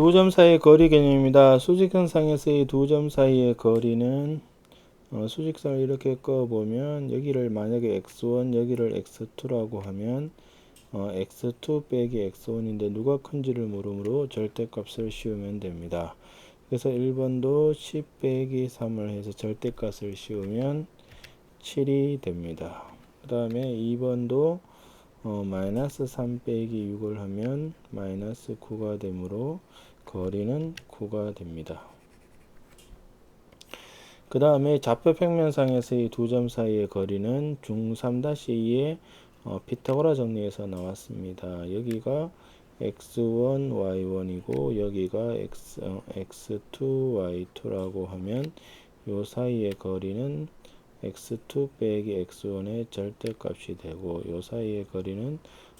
두 점 사이의 거리 개념입니다. 수직선 상에서의 두 점 사이의 거리는 어, 수직선을 이렇게 꺼보면 여기를 만약에 x1 여기를 x2라고 하면 어, x2 빼기 x1인데 누가 큰지를 모르므로 절대값을 씌우면 됩니다. 그래서 1번도 10 빼기 3을 해서 절대값을 씌우면 7이 됩니다. 그 다음에 2번도 어, 마이너스 3 빼기 6을 하면 마이너스 9가 되므로 거리는 9가 됩니다. 그 다음에 좌표 평면상에서의 두 점 사이의 거리는 중3-2의 어, 피타고라 정리에서 나왔습니다. 여기가 x1, y1이고 여기가 x, 어, x2, y2라고 하면 요 사이의 거리는 x2 빼기 x1의 절대값이 되고 요 사이의 거리는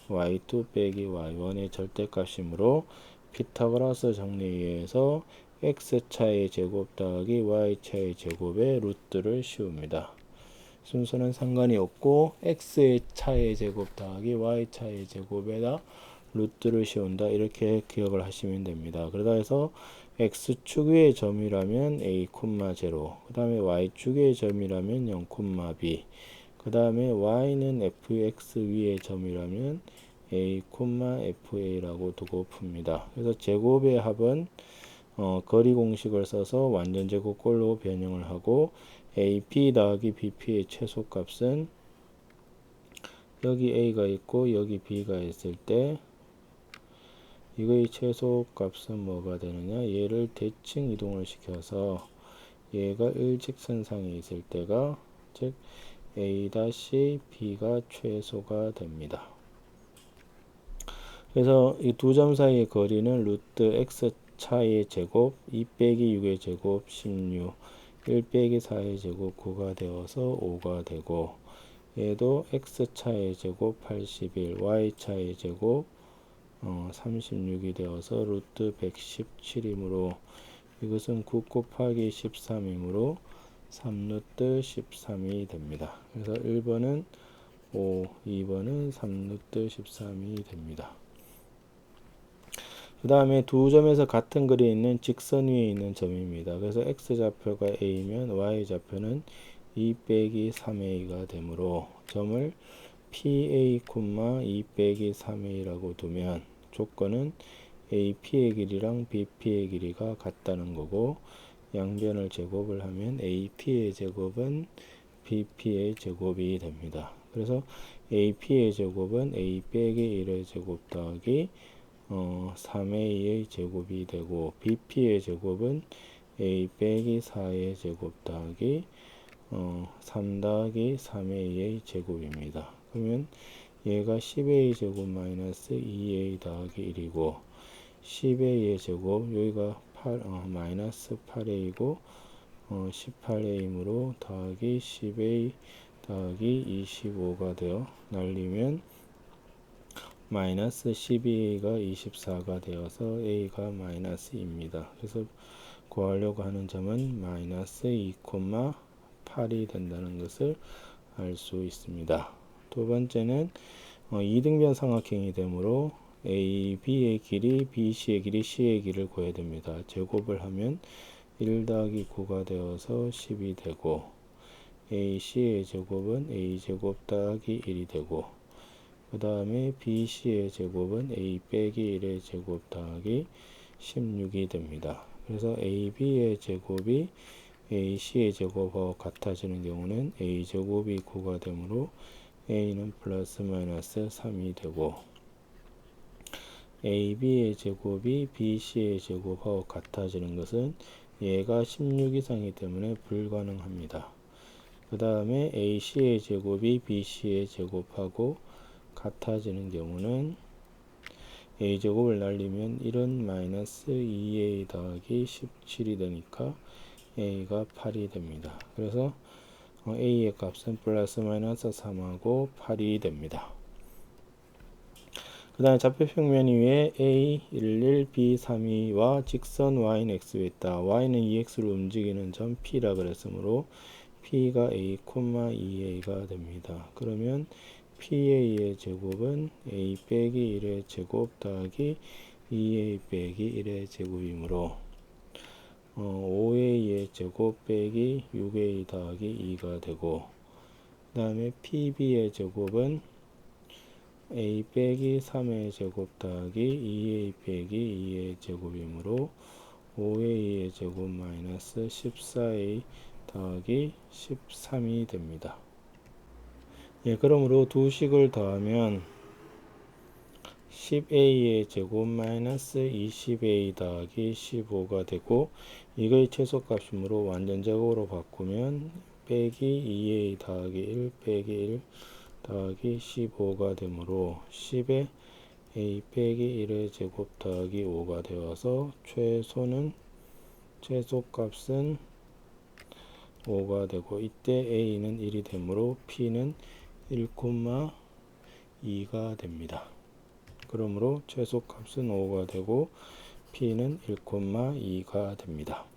y2 빼기 y1의 절대값이므로 피타고라스 정리에 의해서 x차의 제곱 더하기 y차의 제곱의 루트를 씌웁니다. 순서는 상관이 없고 x의 차의 제곱 더하기 y차의 제곱에다 루트를 씌운다 이렇게 기억을 하시면 됩니다. 그러다 해서 x축 위의 점이라면 a, 0, 그 다음에 y축 위의 점이라면 0, b 그 다음에 y는 fx 위의 점이라면 a, fa라고 두고 풉니다. 그래서 제곱의 합은 어, 거리 공식을 써서 완전 제곱꼴로 변형을 하고 AP 더하기 BP의 최소값은 여기 A가 있고 여기 B가 있을 때 이거의 최소값은 뭐가 되느냐 얘를 대칭 이동을 시켜서 얘가 일직선상에 있을 때가 즉 A-B가 최소가 됩니다. 그래서 이 두 점 사이의 거리는 루트 x 차의 제곱 2 빼기 6의 제곱 16 1 빼기 4의 제곱 9가 되어서 5가 되고 얘도 x차의 제곱 81 y차의 제곱 어, 36이 되어서 루트 117이므로 이것은 9 곱하기 13이므로 3루트 13이 됩니다. 그래서 1번은 5, 2번은 3루트 13이 됩니다. 그 다음에 두 점에서 같은 거리에 있는 직선 위에 있는 점입니다. 그래서 x좌표가 a면 y좌표는 2 빼기 3a가 되므로 점을 pa, 2 빼기 3a라고 두면 조건은 ap의 길이랑 bp의 길이가 같다는 거고 양변을 제곱을 하면 ap의 제곱은 bp의 제곱이 됩니다. 그래서 ap의 제곱은 a 빼기 1의 제곱 더하기 어, 3a의 제곱이 되고 bp의 제곱은 a 빼기 4의 제곱 더하기 어, 3 더하기 3a의 제곱입니다. 그러면 얘가 10a 제곱 마이너스 2a 더하기 1이고 10a의 제곱 여기가 8, 어, 마이너스 8a이고 어, 18a이므로 더하기 10a 더하기 25가 되어 날리면 마이너스 12가 24가 되어서 a가 마이너스입니다. 그래서 구하려고 하는 점은 마이너스 2,8이 된다는 것을 알 수 있습니다. 두 번째는 어, 이등변 삼각형이 되므로 a, b의 길이, b, c의 길이, c의 길을 구해야 됩니다. 제곱을 하면 1 더하기 9가 되어서 10이 되고 a, c의 제곱은 a 제곱 더하기 1이 되고 그 다음에 BC의 제곱은 A 빼기 1의 제곱 더하기 16이 됩니다. 그래서 AB의 제곱이 AC의 제곱과 같아지는 경우는 A 제곱이 9가 되므로 A는 플러스 마이너스 3이 되고 AB의 제곱이 BC의 제곱하고 같아지는 것은 얘가 16 이상이기 때문에 불가능합니다. 그 다음에 AC의 제곱이 BC의 제곱하고 같아지는 경우는 a제곱을 날리면 1은 마이너스 2a 더하기 17이 되니까 a가 8이 됩니다. 그래서 a의 값은 플러스 마이너스 3하고 8이 됩니다. 그 다음에 좌표 평면 위에 a 11 b 32와 직선 y는 x에 있다. y는 2x로 움직이는 점 p라 그랬으므로 p가 a, 2a가 됩니다. 그러면 PA의 제곱은 A 빼기 1의 제곱 더하기 2a 빼기 1의 제곱이므로 어, 5a의 제곱 빼기 6a 더하기 2가 되고 그 다음에 pb의 제곱은 a 빼기 3의 제곱 더하기 2a 빼기 2의 제곱이므로 5a의 제곱 마이너스 14a 더하기 13이 됩니다. 예, 그러므로 두 식을 더하면 10a의 제곱 마이너스 20a 더하기 15가 되고 이거의 최소값이므로 완전제곱으로 바꾸면 빼기 2a 더하기 1 빼기 1 더하기 15가 되므로 10에 a 빼기 1의 제곱 더하기 5가 되어서 최소는 최소값은 5가 되고 이때 a는 1이 되므로 p는 1,2가 됩니다. 그러므로 최소값은 5가 되고 p는 1,2가 됩니다.